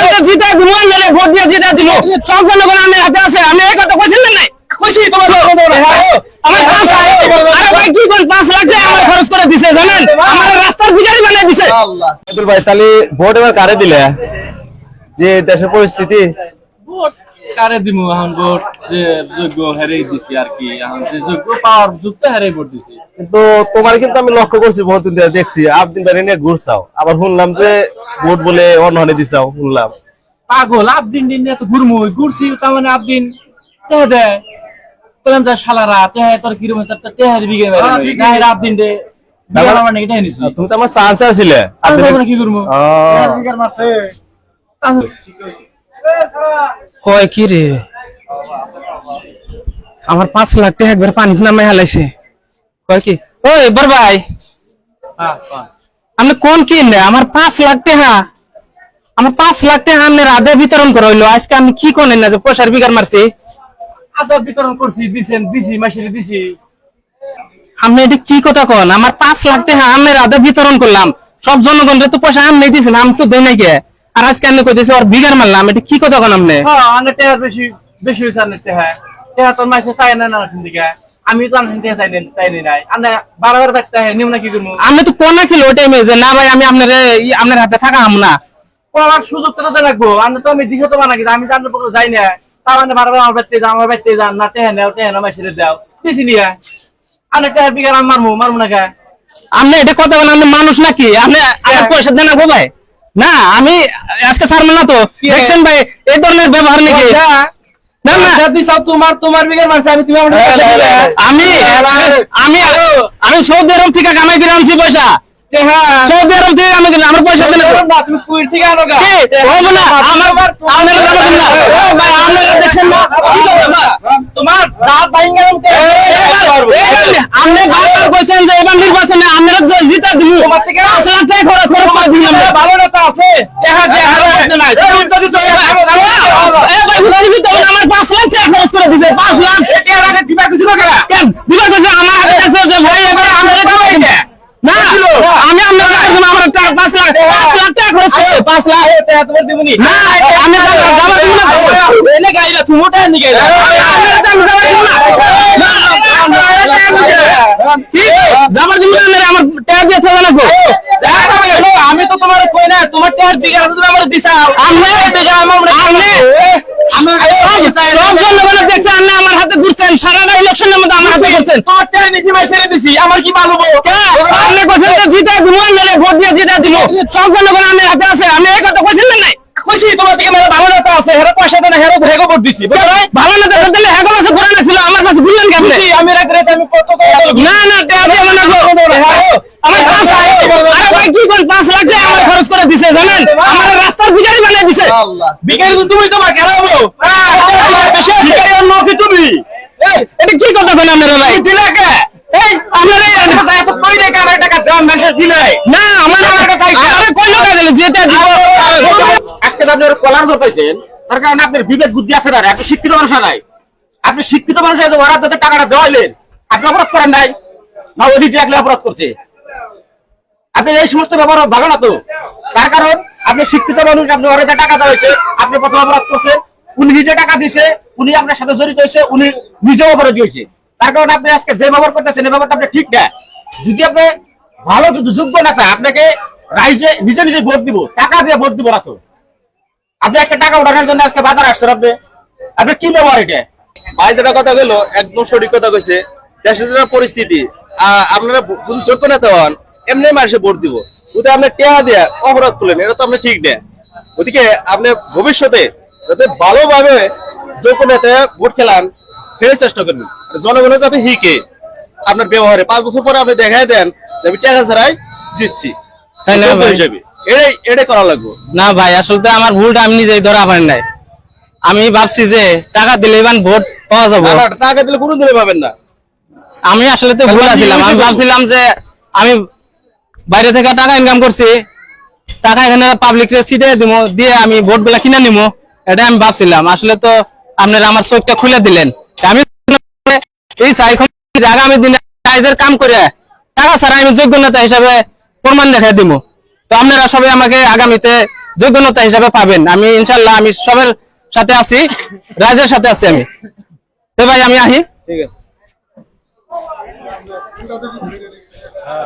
কইছেন জিতা দিব মেরে ভোট দিয়ে জিতা দিব। সব জনগণ আমি হাতে আছে আমি এই কথা কইছেন না নাই? খুশি তোমার আমার পাঁচ আরে ভাই কি কোন পাঁচ লাখ টাকা আমার খরচ করে দিছে জানেন? আমার রাস্তার ভিখারি বানিয়ে দিছে। আব্দুল ভাই তাহলে ভোট এবার কারে দিলে? যে দেশের পরিস্থিতি। ভোট কারে দিমু? এখন ভোট যে যোগ্য হেরেই দিছি আর কি। এখন যে যোগ্য পাওয়ার যুক্ত হেরেই ভোট দিছি। কিন্তু তোমার কিন্তু আমি লক্ষ্য করছি বহুদিন ধরে দেখছি। আপদিন ধরে নিয়ে ঘুরছাও। আবার শুনলাম যে ভোট বলে অন্য হনে দিছাও শুনলাম। পাগল আবদিন দিন নিয়ে তো ঘুরমু। ঘুরছি তার মানে আবদিন টেহে দেয় বললাম যা শালারা টেহে তোর কিরম তার টেহের বিঘে মেরে না এর আবদিন দে। তুমি তো আমার চান্স আছিলে। তখন কি করব কয় কি রে? আমার পাঁচ লাখ টাকা একবার পানি নামে হালাইছে। কয় কি? ওই বর ভাই। আপনি কোন কি আমার পাঁচ লাখ টাকা। আমার পাঁচ লাখ টাকা আপনার আদে বিতরণ করা হইল আজকে আমি কি কোন না যে পয়সার বিঘার মারছি? আদার বিতরণ করছি দিছেন দিছি মাসিরে দিছি। আপনি এটা কি কথা কন? আমার পাঁচ লাখ টাকা আপনার আদে বিতরণ করলাম। সব জনগণের তো পয়সা আমি দিয়েছেন আমি তো দেই নাই গে আর আজকে আমি কইতেছি ওর বিঘার মারলাম এটা কি কথা কন আপনি? হ্যাঁ অনেক টেহার বেশি বেশি হয়েছে অনেক টেহা। টেহা তোর মাসে চাই না না দিকে আমি তো আনছেন টেহা চাইনি চাইনি নাই আমরা বারবার দেখতে হয় নিম না কি করব? আমি তো কোন ছিল ওই টাইমে যে না ভাই আমি আপনার আপনার হাতে থাকা হাম না। আমার সুযোগ তো তো লাগবো। আমরা তো আমি দিশে তো বানা কিন্তু আমি তো আপনার পক্ষে যাই না। তার মানে বারবার আমার বাড়িতে যাও আমার বাড়িতে যান। না টেহা নেও টেহা নেও মাসিরে দাও। দিছি নিয়ে। অনেক টেহার বিঘার আমি মারমু মারমু না কে? আপনি এটা কথা বলেন আপনি মানুষ নাকি? আপনি আমার পয়সা দেন না গো ভাই? না আমি আজকে ছাড়বো না তো। দেখছেন ভাই এই ধরনের ব্যবহার নাকি? আমি তুমি আমার হ্যাঁ, হ্যাঁ, হ্যাঁ। আমি আমি আমি সৌদি আরব থেকে কামাই করে আনছি পয়সা। টেহা সৌদি আরব থেকে কামাই করে আমার পয়সা দেন না না তুমি কুইর থেকে আনো গা। কি? হব না আমার দেখছেন না? তোমার দাঁত ভাঙ্গা আপনি বারবার কইছেন যে এবার নির্বাচনে আমরা যে জিতা দিব তোমার থেকে লাখ টাকা খরচ খরচ করে দিলাম ভালো নেতা আছে টেহা টেহা নাই এ ভাই বুঝতে দিতে হবে না, আমার পাঁচ লাখ টাকা খরচ করে দিছে পাঁচ লাখ টেহা রাখে দিবা কিছু কেন কেন দিবার কাছে আমার হাতে আছে যে ভাই এবার আমরা দিবাই না না আমি আমার টাকা লাখ লাখ টাকা খরচ করে লাখ টেহা তোমার দিবনি না আমি যাব যাব দিব না এনে গাইলা তুমি ওটা নি গাইলা আমি যাব দিব না যাবার দিব না মেরে আমার টাকা দিয়ে থাকবে না গো আমি তো তোমার কই না তোমার টেহার বিঘা তুমি আমার দিছাও আমরা টেহা আমার আপনি আমি সব জনগণ আমার হাতে ঘুরছেন সারাটা ইলেকশনের মধ্যে আমার হাতে ঘুরছেন তোমার নিছি মাই ছেড়ে দিছি আমার কি ভালো হব আপনি কইছেন যে জিতা দিব মেরে ভোট দিয়ে জিতা দিব। সব জনগণ আমার হাতে আছে আমি এই কথা কইছেন না নাই? খুশি তোমার থেকে মেরে ভালো নেতা আছে হেরা পয়সা দেন হেরা হেগো ভোট দিছি ভালো না তো দিলে এখন আছে ঘুরে না ছিল আমার কাছে ঘুরলেন কেমনে খুশি আমি রাখ রেতে আমি কত কত না না টাকা মনে করো আমার পাঁচ লাখ আরে ভাই কি কোন পাঁচ লাখ টাকা আমার খরচ করে দিছে জানেন? আমার রাস্তার ভিখারি বানিয়ে দিছে। তো তুমি তোমার কেন হব। বেশি বিকারি অন্য কি তুমি? এটা কি কথা বলেন আপনারা ভাই? দিলে কে? এই আপনারা এই কই রে কার টাকা দাম না আমার আমার কাছে আরে কই লোক যেটা দিব আজকে আপনি ওর কলার ধর পাইছেন তার কারণে আপনার বিবেক বুদ্ধি আছে না আপনি শিক্ষিত মানুষ নাই। আপনি শিক্ষিত মানুষ আছে ওরা টাকাটা দেওয়াইলেন। আপনি অপরাধ করেন নাই? না ওই নিজে একলে অপরাধ করছে। আপনি এই সমস্ত ব্যাপার ভালো না তো? তার কারণ, আপনি শিক্ষিত মানুষ, আপনি যে টাকা দেওয়া হয়েছে আপনি প্রথম অপরাধ করছেন উনি নিজে টাকা দিছে, উনি আপনার সাথে জড়িত হয়েছে, উনি নিজেও অপরাধী হয়েছে। তার কারণে আপনি আজকে যে ব্যবহার করতেছেন, এই ব্যাপারটা আপনি ঠিক না। যদি আপনি ভালো, যদি যোগ্য নেতা আপনাকে রাইজে, নিজে নিজে ভোট দিব, টাকা দিয়ে ভোট দিব না তো। আপনি আজকে টাকা উঠানোর জন্য আজকে বাজার আসছেন আপনি। আপনি কি ব্যবহার এটা? ভাই, যেটা কথা কইলো, একদম সঠিক কথা কইছে। দেশের পরিস্থিতি আপনারা যদি যোগ্য নেতা হন এমনি মানুষে ভোট দিব। যদি আপনি টেয়া দিয়ে অপরাধ করলেন এটা তো আপনি ঠিক না। ওদিকে আপনি ভবিষ্যতে যাতে ভালোভাবে যোগ্য নেতা ভোট খেলান চেষ্টা জনগণের যাতে হিকে আপনার ব্যবহারে। পাঁচ বছর পরে আপনি দেখাই দেন যে আমি টাকা ছাড়াই জিতছি। এটাই এটাই করা লাগবে। না ভাই আসলে আমার ভুলটা আমি নিজেই ধরা পারি নাই। আমি ভাবছি যে টাকা দিলে এবার ভোট পাওয়া যাব। টাকা দিলে কোনো দিলে পাবেন না। আমি আসলে তো ভুল আছিলাম। আমি ভাবছিলাম যে আমি বাইরে থেকে টাকা ইনকাম করছি টাকা এখানে পাবলিক সিটে দিব দিয়ে আমি ভোটগুলা কিনে নিবো এটা আমি ভাবছিলাম। আসলে তো আপনারা আমার চোখটা খুলে দিলেন। আমি এই সাইখন আগামী দিনে কাজের কাম করে টাকা ছাড়া আমি যোগ্যতা হিসাবে প্রমাণ দেখাই দিব তো আপনারা সবাই আমাকে আগামীতে যোগ্যতা হিসাবে পাবেন। আমি ইনশাল্লাহ আমি সবার সাথে আছি রাজের সাথে আছি আমি। তো ভাই আমি আহি। ঠিক আছে। ਹਾਂ।